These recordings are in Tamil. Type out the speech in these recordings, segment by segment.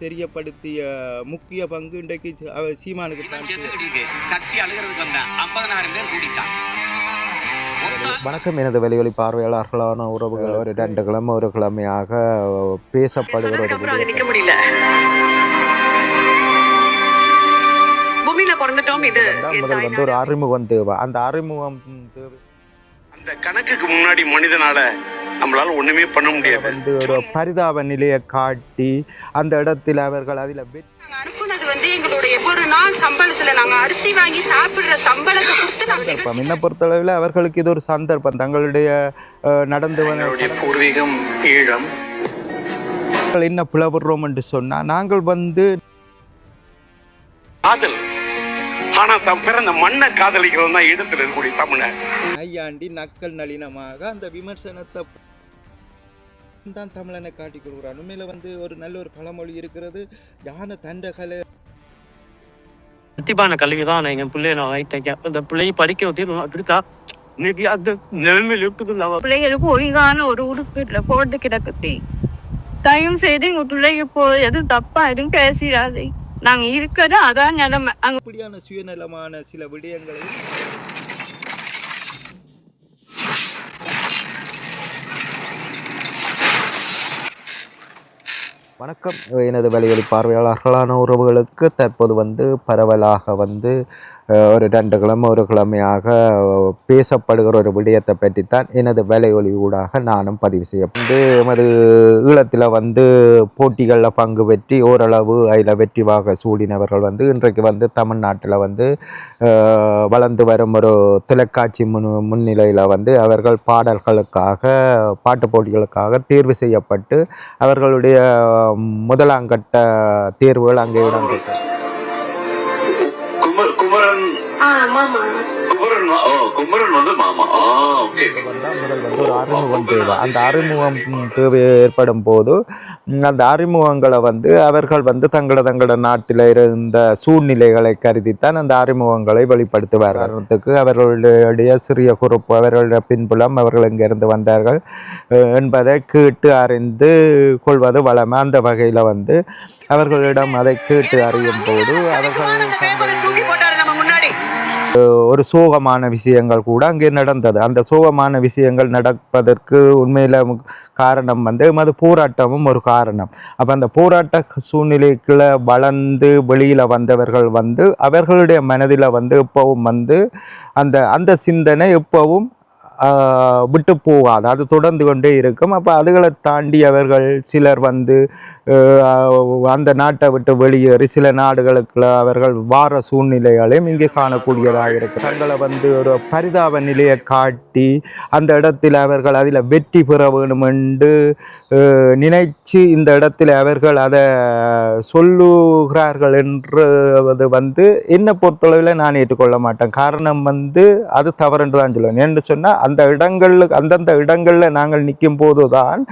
தெரியப்படுத்திய முக்கிய பங்கு இன்றைக்கு சீமானுக்கு கத்தி அழுகிறதுக்கு வந்தான் ஐம்பதனாயிரம் பேர் வணக்கம். எனது வெளிவெளி பார்வையாளர்களான உறவுகள் ஒரு ரெண்டு கிழமை ஒரு கிழமையாக பேசப்படுகிற முதல் வந்து ஒரு. அறிமுகம் தேவை. அந்த அறிமுகம் தேவை. அந்த கணக்குக்கு முன்னாடி மனிதனால நம்மளால ஒண்ணுமே பண்ண முடியாது. வந்து ஒரு பரிதாப நிலையை காட்டி அந்த இடத்தில் அவர்கள் அதில் அனுப்புனது வந்து எங்களுடைய ஒரு நாள் சம்பளத்துல நாங்க அரிசி வாங்கி சாப்பிடுற சம்பளத்தை கொடுத்து நாங்க என்னை பொறுத்தளவில் அவர்களுக்கு இது ஒரு சந்தர்ப்பம். தங்களுடைய நடந்து வந்த பூர்வீகம் ஈழம். என்ன பிளவுறோம் என்று சொன்னால் நாங்கள் வந்து காதல். ஆனா தம் பிறந்த மண்ணை காதலிக்கிறவன் தான் இடத்துல இருக்கக்கூடிய தமிழன் நையாண்டி நக்கல் நளினமாக அந்த விமர்சனத்தை தான் தமிழனை காட்டி கொடுக்குறான் உண்மையில வந்து ஒரு நல்ல ஒரு பழமொழி இருக்கிறது. யானை தண்ட கலை கண்டிப்பான கல்வி தான் என் பிள்ளைய நான் வைத்தேன் அந்த பிள்ளையை படிக்க வச்சு அப்படித்தா இன்னைக்கு அந்த நிலைமையில் இருக்குது பிள்ளைகளுக்கு ஒழுங்கான ஒரு உடுப்பு இல்லை போட்டு கிடக்குத்தி தயவு செய்து எங்க பிள்ளைங்க போ எதுவும் தப்பா எதுவும் பேசிடாதே. நாங்க இருக்கிறது அதான் நிலைமை. அங்க இப்படியான சுயநலமான சில விடயங்களை வணக்கம். எனது வெளிவெளி பார்வையாளர்களான உறவுகளுக்கு தற்போது வந்து பரவலாக வந்து ஒரு ரெண்டு கிழமை ஒரு கிழமையாக பேசப்படுகிற ஒரு விடயத்தை பற்றித்தான் எனது வேலை ஒளி ஊடாக நானும் பதிவு செய்ய வந்து எமது ஈழத்தில் வந்து போட்டிகளில் பங்கு பெற்றி ஓரளவு அதில் வெற்றிவாக சூடினவர்கள் வந்து இன்றைக்கு வந்து தமிழ்நாட்டில் வந்து வளர்ந்து வரும் ஒரு தொலைக்காட்சி முன் முன்னிலையில் வந்து அவர்கள் பாடல்களுக்காக பாட்டு போட்டிகளுக்காக தேர்வு செய்யப்பட்டு அவர்களுடைய முதலாங்கட்ட தேர்வுகள் அங்கே இடம்பெற்றது. குமரன். குமரன் மா- ஓ குமரன் வந்து மாமா. ஆ ஓகே. வந்தால் முதல் வந்து ஒரு அறிமுகம் தேவை. அந்த அறிமுகம் தேவை ஏற்படும் போது அந்த அறிமுகங்களை வந்து அவர்கள் வந்து தங்கள தங்கள நாட்டில் இருந்த சூழ்நிலைகளை கருதித்தான் அந்த அறிமுகங்களை வெளிப்படுத்துவார் உதாரணத்துக்கு அவர்களுடைய சிறிய குறுப்பு அவர்களுடைய பின்புலம் அவர்கள் எங்கிருந்து வந்தார்கள் என்பதை கேட்டு அறிந்து கொள்வது வளமை. அந்த வகையில் வந்து அவர்களிடம் அதை கேட்டு அறியும் போது அவர்கள் ஒரு சோகமான விஷயங்கள் கூட அங்கே நடந்தது. அந்த சோகமான விஷயங்கள் நடப்பதற்கு உண்மையில் காரணம் வந்து அது போராட்டமும் ஒரு காரணம். அப்போ அந்த போராட்ட சூழ்நிலைக்குள்ள வளர்ந்து வெளியில் வந்தவர்கள் வந்து அவர்களுடைய மனதில் வந்து எப்பவும் வந்து அந்த அந்த சிந்தனை எப்பவும் விட்டு போகாது. அது தொடர்ந்து கொண்டே இருக்கும். அப்போ அதுகளை தாண்டி அவர்கள் சிலர் வந்து அந்த நாட்டை விட்டு வெளியேறி சில நாடுகளுக்குள்ள அவர்கள் வார சூழ்நிலைகளையும் இங்கே காணக்கூடியதாக இருக்கு தங்களை வந்து ஒரு பரிதாப நிலையை காட்டி அந்த இடத்தில் அவர்கள் அதில் வெற்றி பெற வேண்டும் என்று நினைச்சு இந்த இடத்தில் அவர்கள் அதை சொல்லுகிறார்கள் என்றது வந்து என்னை பொறுத்தளவில் நான் ஏற்றுக்கொள்ள மாட்டேன். காரணம் வந்து அது தவறுன்று தான் சொல்லுவேன். என்று சொன்னால் அந்த இடங்களில் அந்தந்த இடங்களில் நாங்கள் நிற்கும் போது தான்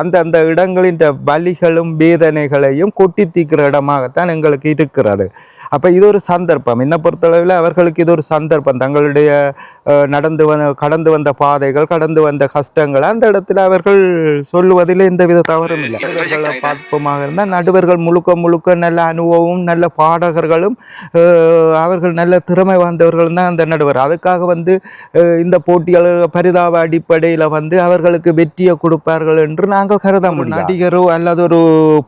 அந்தந்த இடங்களின் வலிகளும் வேதனைகளையும் கொட்டி தீக்கிற இடமாகத்தான் எங்களுக்கு இருக்கிறது. அப்போ இது ஒரு சந்தர்ப்பம். என்னை பொறுத்தளவில் அவர்களுக்கு இது ஒரு சந்தர்ப்பம். தங்களுடைய நடந்து வந்த கடந்து வந்த பாதைகள் கடந்து வந்த கஷ்டங்கள் அந்த இடத்துல அவர்கள் சொல்லுவதில் எந்தவித தவறும் இல்லை. பார்ப்போமாக இருந்தால் நடுவர்கள் முழுக்க முழுக்க நல்ல அனுபவமும் நல்ல பாடகர்களும் அவர்கள் நல்ல திறமை வாய்ந்தவர்கள் தான் அந்த நடுவர். அதுக்காக வந்து இந்த போட்டியாளர் பரிதாப அடிப்படையில் வந்து அவர்களுக்கு வெற்றியை கொடுப்பார்கள் என்று நாங்கள் கருத முடியும் நடிகரோ அல்லது ஒரு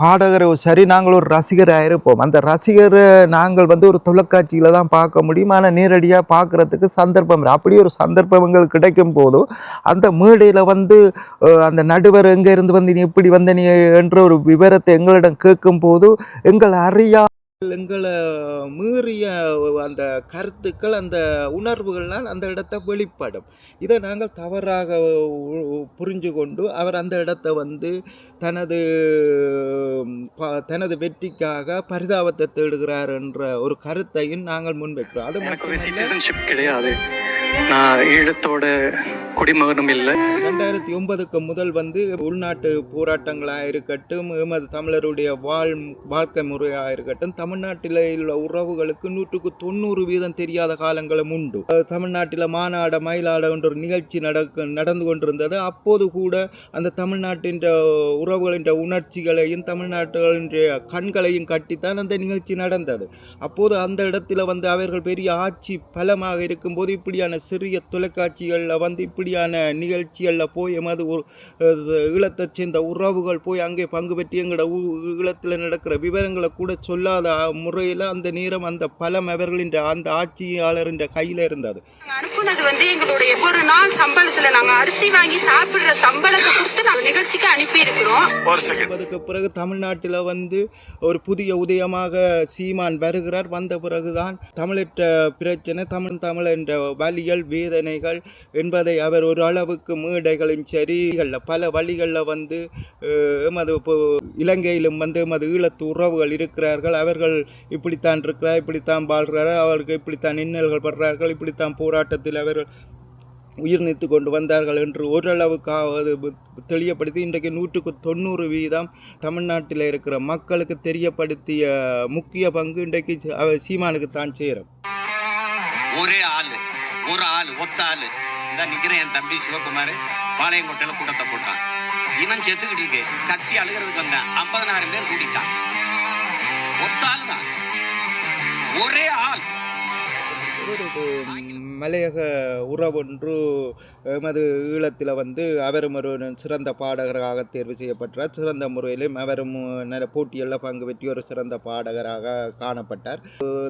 பாடகரோ சரி நாங்கள் ஒரு ரசிகராக இருப்போம். அந்த ரசிகரை நாங்கள் வந்து ஒரு தொலைக்காட்சியில் தான் பார்க்க முடியும். ஆனால் நேரடியாக பார்க்குறதுக்கு சந்தர்ப்பம் அப்படி ஒரு சந்தர்ப்பம் எங்களுக்கு கிடைக்கும் போதும் அந்த மேடையில் வந்து அந்த நடுவர் எங்கே இருந்து வந்து நீ எப்படி வந்த நீ என்ற ஒரு விவரத்தை எங்களிடம் கேட்கும் போது எங்கள் அறியா எங்களை மீறிய அந்த கருத்துக்கள் அந்த உணர்வுகள்லாம் அந்த இடத்த வெளிப்படும். இதை நாங்கள் தவறாக புரிஞ்சு கொண்டு அவர் அந்த இடத்த வந்து தனது தனது வெற்றிக்காக பரிதாபத்தை தேடுகிறார் என்ற ஒரு கருத்தையும் நாங்கள் முன்வைக்கிறோம். அது எனக்கு ஒரு சிட்டிசன்ஷிப் கிடையாது. நான் ஈழத்தோட குடிமகனும் இல்லை. ரெண்டாயிரத்தி ஒன்பதுக்கு முதல் வந்து உள்நாட்டு போராட்டங்களாக இருக்கட்டும் எமது தமிழருடைய வாழ் வாழ்க்கை முறையாக இருக்கட்டும் தமிழ்நாட்டில் உள்ள உறவுகளுக்கு நூற்றுக்கு தொண்ணூறு வீதம் தெரியாத காலங்களும் உண்டு. தமிழ்நாட்டில் மாநாட மயிலாட என்ற நிகழ்ச்சி நடக்க நடந்து கொண்டிருந்தது. அப்போது கூட அந்த தமிழ்நாட்டின் உறவுகளின் உணர்ச்சிகளையும் தமிழ்நாட்டுகளின் கண்களையும் கட்டித்தான் அந்த நிகழ்ச்சி நடந்தது. அப்போது அந்த இடத்துல வந்து அவர்கள் பெரிய ஆட்சி பலமாக இருக்கும்போது இப்படியான சிறிய தொலைக்காட்சிகளில் வந்து இப்படியான நிகழ்ச்சிகளில் போய் எமது ஈழத்தைச் சேர்ந்த உறவுகள் போய் அங்கே பங்கு பெற்று எங்களோட ஊ- ஈழத்தில் நடக்கிற விவரங்களை கூட சொல்லாத முறையில் அந்த நேரம் அந்த பலம் அவர்களின் அந்த ஆட்சியாளரின் கையில் இருந்தது. அனுப்புனது வந்து எங்களுடைய ஒரு நாள் சம்பளத்துல நாங்க அரிசி வாங்கி சாப்பிடுற சம்பளத்தை கொடுத்து நாங்க நிகழ்ச்சிக்கு அனுப்பி இருக்கிறோம். ஒரு செகண்ட் அதுக்கு பிறகு தமிழ்நாட்டில் வந்து ஒரு புதிய உதயமாக சீமான் வருகிறார். வந்த பிறகுதான் தமிழற்ற பிரச்சனை தமிழ் தமிழ் என்ற வலிகள் வேதனைகள் என்பதை அவர் ஒரு அளவுக்கு மேடைகளும் சரிகளில் பல வழிகளில் வந்து எமது இலங்கையிலும் வந்து எமது ஈழத்து உறவுகள் இருக்கிறார்கள். அவர்கள் இப்படித்தான் இருக்கிறார் இப்படித்தான் வாழ்கிறார் அவர்கள் இப்படித்தான் இன்னல்கள் படுறார்கள் இப்படித்தான் போராட்டத்தில் அவர்கள் உயிர் நீத்து கொண்டு வந்தார்கள் என்று ஓரளவுக்காவது தெளியப்படுத்தி இன்றைக்கு நூற்றுக்கு தொண்ணூறு வீதம் தமிழ்நாட்டில் இருக்கிற மக்களுக்கு தெரியப்படுத்திய முக்கிய பங்கு இன்றைக்கு சீமானுக்கு தான் சேரும். ஒரே ஆளு. ஒரு ஆளு ஒத்த ஆளு. இந்த நிக்கிற என் தம்பி சிவகுமார். பாளையங்கோட்டையில கூட்டத்தை போட்டான். இவன் செத்துக்கிட்டு கத்தி அழுகிறதுக்கு வந்தேன். ஐம்பதனாயிரம் பேர் கூட்டிட்டான். ஒத்த ஆள் தான் ஒரே ஆள். மலையக உறவொன்று எமது ஈழத்தில் வந்து அவரும் ஒரு சிறந்த பாடகராக தேர்வு செய்யப்பட்டார். சிறந்த முறையிலும் அவரும் நல்ல போட்டிகளில் பங்கு பெற்று ஒரு சிறந்த பாடகராக காணப்பட்டார்.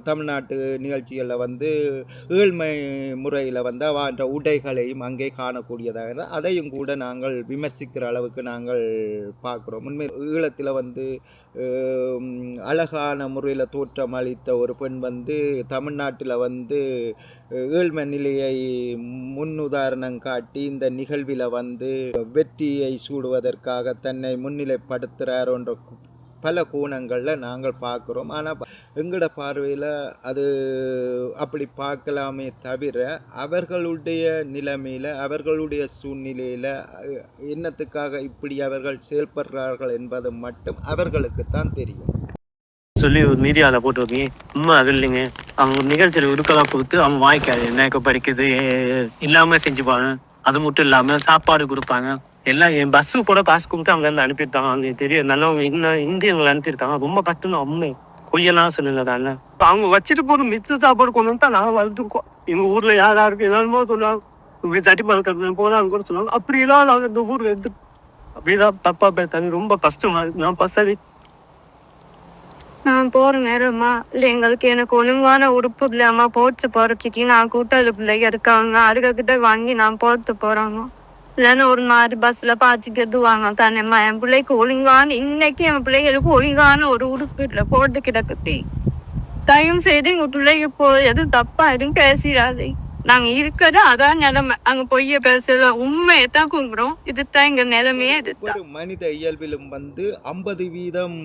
தமிழ்நாட்டு நிகழ்ச்சிகளில் வந்து ஏழ்மை முறையில் வந்து அவன்ற உடைகளையும் அங்கே காணக்கூடியதாக அதையும் கூட நாங்கள் விமர்சிக்கிற அளவுக்கு நாங்கள் பார்க்குறோம். உண்மை ஈழத்தில் வந்து அழகான முறையில் தோற்றம் அளித்த ஒரு பெண் வந்து தமிழ்நாட்டில் வந்து ஏழ்மை நிலையை முன்னுதாரணம் காட்டி இந்த நிகழ்வில் வந்து வெற்றியை சூடுவதற்காக தன்னை முன்னிலைப்படுத்துகிறார் என்ற பல கோணங்களில் நாங்கள் பார்க்குறோம். ஆனால் எங்களோட பார்வையில் அது அப்படி பார்க்கலாமே தவிர அவர்களுடைய நிலைமையில் அவர்களுடைய சூழ்நிலையில் என்னத்துக்காக இப்படி அவர்கள் செயல்படுறார்கள் என்பது மட்டும் அவர்களுக்கு தான் தெரியும். சொல்லி ஒரு மீடியாவில் போட்டு உண்மை அது இல்லைங்க. அவங்க நிகழ்ச்சியில் உருக்கலாம் கொடுத்து அவங்க வாய்க்காது என்ன இப்போ படிக்குது இல்லாமல் செஞ்சுப்பாங்க அது மட்டும் இல்லாமல் சாப்பாடு கொடுப்பாங்க. எல்லாம் என் பஸ்ஸு கூட காசு கொடுத்து அவங்க இருந்து அனுப்பியிருந்தாங்க அவங்க தெரியும் நல்லவங்க இன்னும் இந்தியங்களை அனுப்பியிருந்தாங்க ரொம்ப கஷ்டம் உண்மை பொய்யெல்லாம் சொல்லல தானே அவங்க வச்சுட்டு போகிற மிச்ச சாப்பாடு கொண்டு வந்து தான் நான் வளர்த்துருக்கோம். எங்கள் ஊரில் யார் யாருக்கு ஏதாவது சொல்லுவாங்க சட்டி பழக்கிறது போதான்னு கூட சொல்லுவாங்க அப்படியெல்லாம் நாங்கள் இந்த ஊருக்கு எடுத்து அப்படிதான் தப்பா பேத்தாங்க ரொம்ப கஷ்டமா இருக்கு. நான் பசவி நான் போற நேரமா? இல்ல எங்களுக்கு எனக்கு ஒழுங்கான உறுப்பு இல்லாம போச்சு போறதுக்கு. நான் கூட்டாளி பிள்ளைங்க இருக்காங்க அதுக்கிட்ட வாங்கி நான் போட்டு போறாங்க. இல்லைன்னா ஒரு மாதிரி பஸ்ஸில் பாய்ச்சிக்கிறது வாங்க தானேம்மா என் பிள்ளைக்கு ஒழுங்கான இன்னைக்கு என் பிள்ளைகளுக்கு ஒழுங்கான ஒரு உறுப்பு இல்லை போட்டு கிடக்குத்தி தயவு செய்து உங்கள் பிள்ளைங்க போ எதுவும் தப்பாக எதுவும் பேசிடாதே நாங்க இருக்கிறது அதான் நிலைமை. அங்க பொய்ய பேசல உண்மையை தான் கும்பிடுறோம் இதுதான் எங்க நிலைமையே இதுதான். ஒரு மனித இயல்பிலும் வந்து ஐம்பது வீதம்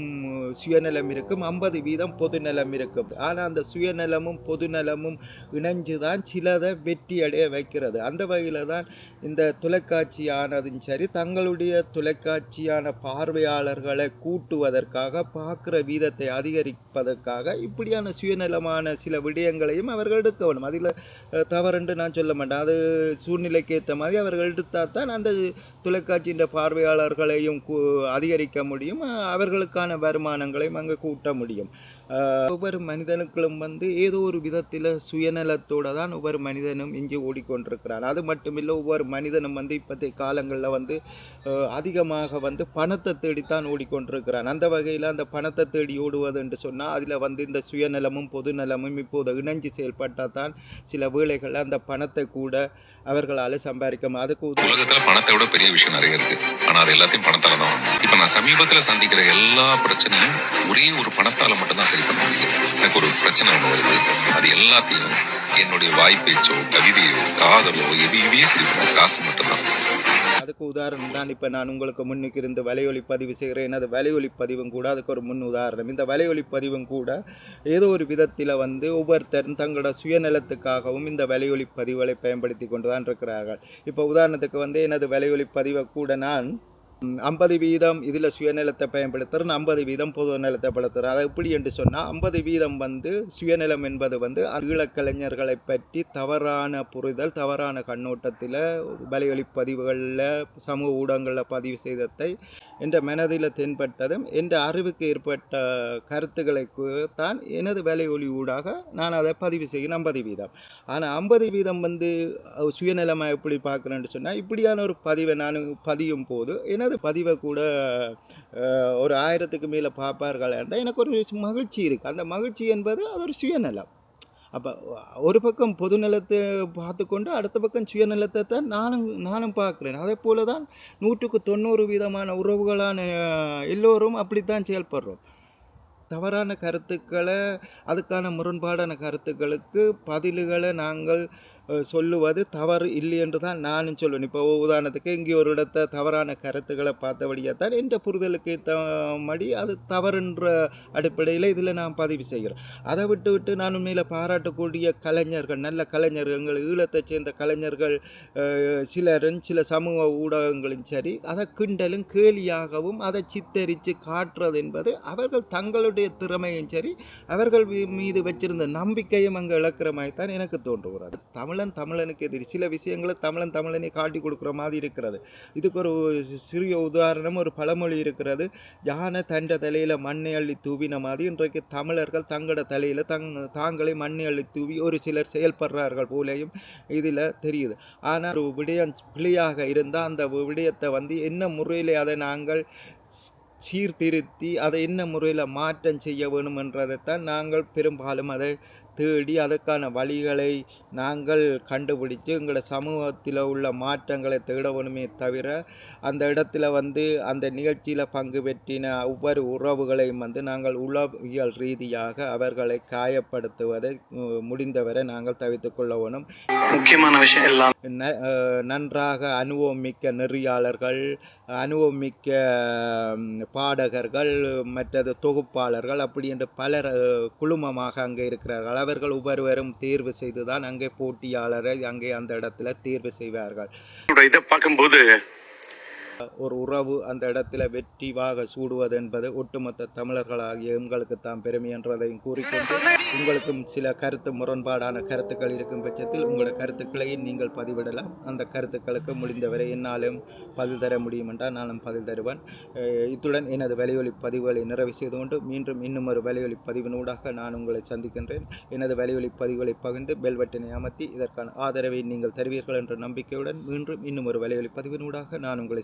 சுயநலம் இருக்கும் ஐம்பது வீதம் பொதுநலம் இருக்கும். ஆனால் அந்த சுயநலமும் பொதுநலமும் இணைஞ்சு தான் சிலதை வெற்றி அடைய வைக்கிறது. அந்த வகையில் தான் இந்த தொலைக்காட்சியானதும் சரி தங்களுடைய தொலைக்காட்சியான பார்வையாளர்களை கூட்டுவதற்காக பார்க்குற வீதத்தை அதிகரிப்பதற்காக இப்படியான சுயநலமான சில விடயங்களையும் அவர்கள் எடுக்க வேண்டும். அதில் தவறுண்டு நான் சொல்ல மாட்டேன். அது சூழ்நிலைக்கு ஏற்ற மாதிரி அவர்கள் எடுத்தால் தான் அந்த தொலைக்காட்சியின் பார்வையாளர்களையும் கூ- அதிகரிக்க முடியும். அவர்களுக்கான வருமானங்களையும் அங்கே கூட்ட முடியும். ஒவ்வொரு மனிதனுக்களும் வந்து ஏதோ ஒரு விதத்தில் சுயநலத்தோடு தான் ஒவ்வொரு மனிதனும் இங்கே ஓடிக்கொண்டிருக்கிறான். அது மட்டுமில்லை ஒவ்வொரு மனிதனும் வந்து இப்போத்தைய காலங்களில் வந்து அதிகமாக வந்து பணத்தை தேடித்தான் ஓடிக்கொண்டிருக்கிறான். அந்த வகையில் அந்த பணத்தை தேடி ஓடுவது என்று சொன்னால் அதில் வந்து இந்த சுயநலமும் பொதுநலமும் இப்போது இணைஞ்சு செயல்பட்டால் தான் சில அந்த பணத்தை கூட அவர்களால் சம்பாதிக்க அதுக்கு உதாரணம் உலகத்துல பணத்தை விட பெரிய விஷயம் நிறைய இருக்கு. ஆனா அது எல்லாத்தையும் பணத்தால தான் இப்போ இப்ப நான் சமீபத்துல சந்திக்கிற எல்லா பிரச்சனையும் ஒரே ஒரு பணத்தால மட்டும் தான் சரி பண்ண முடியும். எனக்கு ஒரு பிரச்சனை ஒண்ணு வருது. அது எல்லாத்தையும் என்னுடைய வாய்ப்பேச்சோ கவிதையோ காதலோ எதையுமே சரி பண்ண காசு மட்டும்தான். அதுக்கு உதாரணம் தான். இப்போ நான் உங்களுக்கு முன்னுக்கு இருந்து வலையொலி பதிவு செய்கிறேன். எனது வலையொலி பதிவும் கூட அதுக்கு ஒரு முன் உதாரணம். இந்த வலையொலி பதிவும் கூட ஏதோ ஒரு விதத்தில் வந்து ஒவ்வொருத்தரும் தங்களோட சுயநலத்துக்காகவும் இந்த வலையொலி பதிவுகளை பயன்படுத்தி கொண்டு தான் இருக்கிறார்கள். இப்போ உதாரணத்துக்கு வந்து எனது வலையொலி பதிவை கூட நான் ஐம்பது வீதம் இதில் சுயநலத்தை பயன்படுத்துகிறோம் ஐம்பது வீதம் பொது நிலத்தை படுத்துகிறோம் அதை எப்படி என்று சொன்னால் ஐம்பது வீதம் வந்து சுயநலம் என்பது வந்து ஈழக்கலைஞர்களை பற்றி தவறான புரிதல் தவறான கண்ணோட்டத்தில் வலையொலி பதிவுகளில் சமூக ஊடகங்களில் பதிவு செய்ததை என்ற மனதில் தென்பட்டதும் என்ற அறிவுக்கு ஏற்பட்ட கருத்துக்களை தான் எனது வலையொலி ஊடாக நான் அதை பதிவு செய்கிறேன் ஐம்பது வீதம். ஆனால் ஐம்பது வீதம் வந்து சுயநலமாக எப்படி பார்க்குறேன்னு சொன்னால் இப்படியான ஒரு பதிவை நான் பதியும் போது எனது பதிவை கூட ஒரு ஆயிரத்துக்கு மேலே பார்ப்பார்கள் இருந்தால் எனக்கு ஒரு மகிழ்ச்சி இருக்குது அந்த மகிழ்ச்சி என்பது அது ஒரு சுயநலம். அப்போ ஒரு பக்கம் பொதுநலத்தை பார்த்துக்கொண்டு அடுத்த பக்கம் சுயநலத்தை தான் நானும் நானும் பார்க்குறேன். அதே போல தான் நூற்றுக்கு தொண்ணூறு விதமான உறவுகளான எல்லோரும் அப்படித்தான் செயல்படுறோம். தவறான கருத்துக்களை அதுக்கான முரண்பாடான கருத்துக்களுக்கு பதில்களை நாங்கள் சொல்லுவது தவறு இல்லை என்று தான் நானும் சொல்லுவேன் இப்போ உதாரணத்துக்கு இங்கே ஒரு இடத்த தவறான கருத்துக்களை பார்த்தபடியாக தான் என்ற புரிதலுக்கு மடி அது தவறுன்ற அடிப்படையில் இதில் நான் பதிவு செய்கிறேன் அதை விட்டு விட்டு நான் உண்மையில் பாராட்டக்கூடிய கலைஞர்கள் நல்ல கலைஞர்கள் எங்கள் ஈழத்தைச் சேர்ந்த கலைஞர்கள் சிலரும் சில சமூக ஊடகங்களும் சரி அதை கிண்டலும் கேலியாகவும் அதை சித்தரித்து காட்டுறது என்பது அவர்கள் தங்களுடைய திறமையும் சரி அவர்கள் மீது வச்சிருந்த நம்பிக்கையும் அங்கே இழக்கிற மாதிரி தான் எனக்கு தோன்றுகிறது. தமிழன் தமிழனுக்கு எதிரி. சில விஷயங்களை தமிழன் தமிழனை காட்டி கொடுக்குற மாதிரி இருக்கிறது. இதுக்கு ஒரு சிறிய உதாரணம் ஒரு பழமொழி இருக்கிறது. யானை தண்ட தலையில் மண்ணை அள்ளி தூவின மாதிரி இன்றைக்கு தமிழர்கள் தங்களோட தலையில் தங் தாங்களே மண்ணை அள்ளி தூவி ஒரு சிலர் செயல்படுறார்கள் போலேயும் இதில் தெரியுது. ஆனால் ஒரு விடயம் பிழையாக இருந்தால் அந்த விடயத்தை வந்து என்ன முறையில் அதை நாங்கள் சீர்திருத்தி அதை என்ன முறையில் மாற்றம் செய்ய வேணுமென்றதைத்தான் நாங்கள் பெரும்பாலும் அதை தேடி அதற்கான வழிகளை நாங்கள் கண்டுபிடிச்சு எங்களோட சமூகத்தில் உள்ள மாற்றங்களை தேட வேணுமே தவிர அந்த இடத்துல வந்து அந்த நிகழ்ச்சியில் பங்கு பெற்றின ஒவ்வொரு உறவுகளையும் வந்து நாங்கள் உளவியல் ரீதியாக அவர்களை காயப்படுத்துவதை முடிந்தவரை நாங்கள் தவிர்த்து கொள்ள வேணும். முக்கியமான விஷயம் எல்லாம் நன்றாக அனுபவமிக்க நெறியாளர்கள் அனுபவமிக்க ம், பாடகர்கள் மற்றது தொகுப்பாளர்கள் அப்படி என்று பலர் குழுமமாக அங்கே இருக்கிறார்கள். அவர்கள் ஒவ்வொருவரும் தேர்வு செய்து தான் அங்கே போட்டியாளரை அங்கே அந்த இடத்துல தேர்வு செய்வார்கள். இதை பார்க்கும்போது ஒரு உறவு அந்த இடத்துல வெற்றிவாக சூடுவது என்பது ஒட்டுமொத்த தமிழர்களாகிய எங்களுக்கு தான் பெருமை என்றதையும் கூறிக்கொண்டு உங்களுக்கும் சில கருத்து முரண்பாடான கருத்துக்கள் இருக்கும் பட்சத்தில் உங்களோட கருத்துக்களை நீங்கள் பதிவிடலாம். அந்த கருத்துக்களுக்கு முடிந்தவரை என்னாலும் பதில் தர முடியும் என்றால் நானும் பதில் தருவேன். இத்துடன் எனது வலியொலி பதிவுகளை நிறைவு செய்து கொண்டு மீண்டும் இன்னும் ஒரு வலியொலி பதிவினூடாக நான் உங்களை சந்திக்கின்றேன். எனது வலியொலி பதிவுகளை பகிர்ந்து பெல்வெட்டினை அமர்த்தி இதற்கான ஆதரவை நீங்கள் தருவீர்கள் என்ற நம்பிக்கையுடன் மீண்டும் இன்னும் ஒரு வலியொலி பதிவினூடாக நான் உங்களை